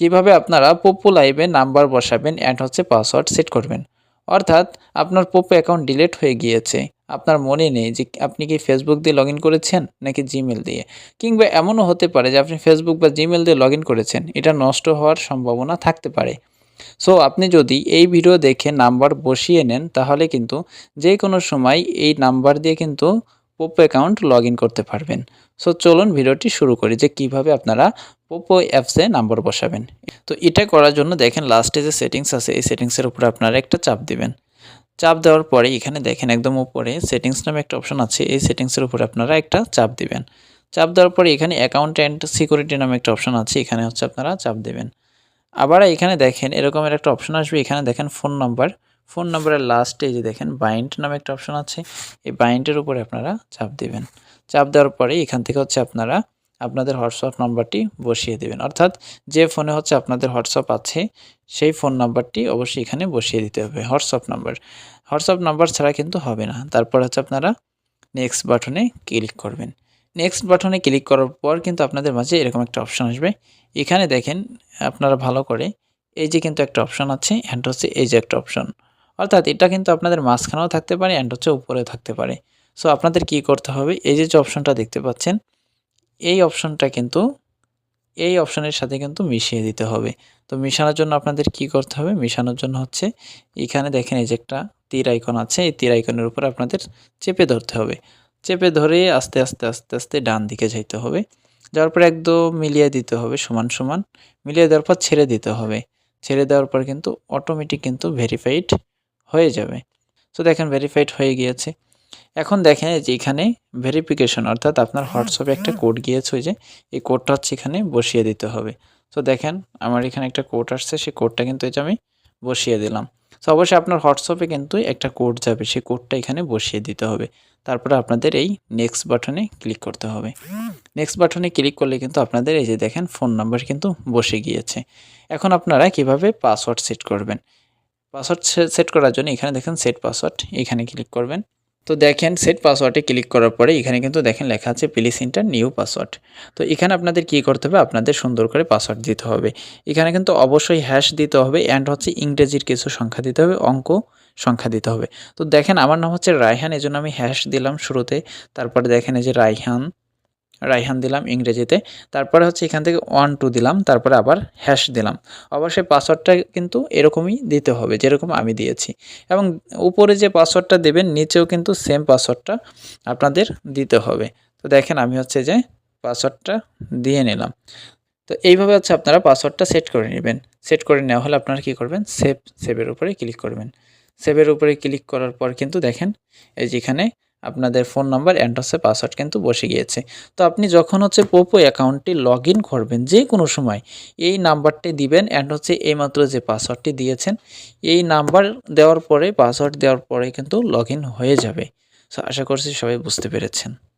কীভাবে আপনারা পোপো লাইভে নাম্বার বসাবেন অ্যান্ড হচ্ছে পাসওয়ার্ড সেট করবেন। অর্থাৎ আপনার পোপো অ্যাকাউন্ট ডিলিট হয়ে গিয়েছে। আপনার মনে নেই যে আপনি কি ফেসবুক দিয়ে লগ করেছেন নাকি জিমেল দিয়ে। কিংবা এমনও হতে পারে যে আপনি ফেসবুক বা জিমেল দিয়ে লগ করেছেন। এটা নষ্ট হওয়ার সম্ভাবনা থাকতে পারে। সো আপনি যদি এই ভিডিও দেখে নাম্বার বসিয়ে নেন, তাহলে কিন্তু যে কোনো সময় এই নাম্বার দিয়ে কিন্তু পোপো অ্যাকাউন্ট লগ করতে পারবেন। সো চলুন ভিডিওটি শুরু করি যে কীভাবে আপনারা পোপো অ্যাপসে নাম্বার বসাবেন। তো এটা করার জন্য দেখেন লাস্টে যে সেটিংস আছে, এই সেটিংসের উপরে আপনারা একটা চাপ দিবেন। চাপ দেওয়ার পরে এখানে দেখেন, একদম উপরে সেটিংস নামে একটা অপশন আছে, এই সেটিংসের উপরে আপনারা একটা চাপ দিবেন। চাপ দেওয়ার পরে এখানে অ্যাকাউন্ট অ্যান্ড সিকিউরিটি নামে একটা অপশন আছে, এখানে হচ্ছে আপনারা চাপ দেবেন। আবার এখানে দেখেন, এরকমের একটা অপশন আসবে। এখানে দেখেন ফোন নাম্বার ফোন নাম্বারের লাস্টে যে দেখেন বাইন্ড নামে একটা অপশন আছে। এই বাইন্ডের উপরে আপনারা চাপ দিবেন। চাপ দেওয়ার পরে এখান থেকে হচ্ছে আপনারা আপনাদের হোয়াটসঅ্যাপ নাম্বারটি বসিয়ে দেবেন। অর্থাৎ যে ফোনে হচ্ছে আপনাদের হোয়াটসঅ্যাপ আছে, সেই ফোন নাম্বারটি অবশ্যই এখানে বসিয়ে দিতে হবে, হোয়াটসঅ্যাপ নাম্বার। হোয়াটসঅ্যাপ নাম্বার ছাড়া কিন্তু হবে না। তারপর হচ্ছে আপনারা নেক্সট বাটনে ক্লিক করবেন। নেক্সট বাটনে ক্লিক করার পর কিন্তু আপনাদের মাঝে এরকম একটা অপশন আসবে। এখানে দেখেন, আপনারা ভালো করে এই যে কিন্তু একটা অপশন আছে অ্যান্ড হচ্ছে এই যে একটা অপশন অর্থাৎ এটা কিন্তু আপনাদের মাঝখানেও থাকতে পারে অ্যান্ড হচ্ছে উপরেও থাকতে পারে। সো আপনাদের কি করতে হবে? এই যে যে অপশনটা দেখতে পাচ্ছেন, এই অপশনটা কিন্তু, এই অপশনের সাথে কিন্তু মিশিয়ে দিতে হবে। তো মিশানোর জন্য আপনাদের কি করতে হবে? মিশানোর জন্য হচ্ছে, এখানে দেখেন এই যে একটা তীর আইকন আছে, এই তীর আইকনের উপর আপনাদের চেপে ধরতে হবে। চেপে ধরে আস্তে আস্তে আস্তে আস্তে ডান দিকে যাইতে হবে। যাওয়ার পর একদম মিলিয়ে দিতে হবে, সমান সমান। মিলিয়ে দেওয়ার পর ছেড়ে দিতে হবে। ছেড়ে দেওয়ার পর কিন্তু অটোমেটিক কিন্তু ভেরিফাইড হয়ে যাবে। সো দেখেন ভেরিফাইড হয়ে গিয়েছে। এখন দেখেন যে এখানে ভেরিফিকেশন অর্থাৎ আপনার হোয়াটসঅ্যাপে একটা কোড গিয়েছে ওই যে এই কোডটা হচ্ছে এখানে বসিয়ে দিতে হবে। সো দেখেন আমার এখানে একটা কোড আসছে সেই কোডটা কিন্তু এই যে আমি বসিয়ে দিলাম। সো অবশ্যই আপনার হোয়াটসঅ্যাপে কিন্তু একটা কোড যাবে সেই কোডটা এখানে বসিয়ে দিতে হবে। তারপরে আপনাদের এই নেক্সট বাটনে ক্লিক করতে হবে। নেক্সট বাটনে ক্লিক করলে কিন্তু আপনাদের এই যে দেখেন ফোন নাম্বার কিন্তু বসে গিয়েছে। এখন আপনারা কীভাবে পাসওয়ার্ড সেট করবেন? পাসওয়ার্ড সেট করার জন্য এখানে দেখেন সেট পাসওয়ার্ড এখানে ক্লিক করবেন। তো দেখেন সেট পাসওয়ার্ডে ক্লিক করার পরে এখানে কিন্তু দেখেন লেখা আছে প্লিজ ইন্টার নিউ পাসওয়ার্ড তো এখানে আপনাদের কি করতে হবে? আপনাদের সুন্দর করে পাসওয়ার্ড দিতে হবে। এখানে কিন্তু অবশ্যই হ্যাশ দিতে হবে অ্যান্ড হচ্ছে ইংরেজির কিছু সংখ্যা দিতে হবে, অঙ্ক সংখ্যা দিতে হবে। তো দেখেন আমার নাম হচ্ছে রায়হান, এজন্য আমি হ্যাশ দিলাম শুরুতে। তারপরে দেখেন এই যে রায়হান রাইহান দিলাম ইংরেজিতে। তারপরে হচ্ছে এখান থেকে ওয়ান টু দিলাম, তারপরে আবার হ্যাশ দিলাম। অবশ্যই পাসওয়ার্ডটা কিন্তু এরকমই দিতে হবে, যেরকম আমি দিয়েছি। এবং উপরে যে পাসওয়ার্ডটা দেবেন, নিচেও কিন্তু সেম পাসওয়ার্ডটা আপনাদের দিতে হবে। তো দেখেন আমি হচ্ছে যে পাসওয়ার্ডটা দিয়ে নিলাম। তো এইভাবে হচ্ছে আপনারা পাসওয়ার্ডটা সেট করে নেবেন। সেট করে নেওয়া হলে আপনারা কী করবেন? সেভ সেভের উপরে ক্লিক করবেন। সেভের উপরে ক্লিক করার পর কিন্তু দেখেন, এই যেখানে আপনাদের ফোন নাম্বার অ্যান্ড হচ্ছে পাসওয়ার্ড কিন্তু বসে গিয়েছে। তো আপনি যখন হচ্ছে পোপো অ্যাকাউন্টটি লগ ইন করবেন যে কোনো সময়, এই নাম্বারটি দিবেন অ্যান্ড হচ্ছে এইমাত্র যে পাসওয়ার্ডটি দিয়েছেন, এই নাম্বার দেওয়ার পরে পাসওয়ার্ড দেওয়ার পরে কিন্তু লগ হয়ে যাবে। সো আশা করছি সবাই বুঝতে পেরেছেন।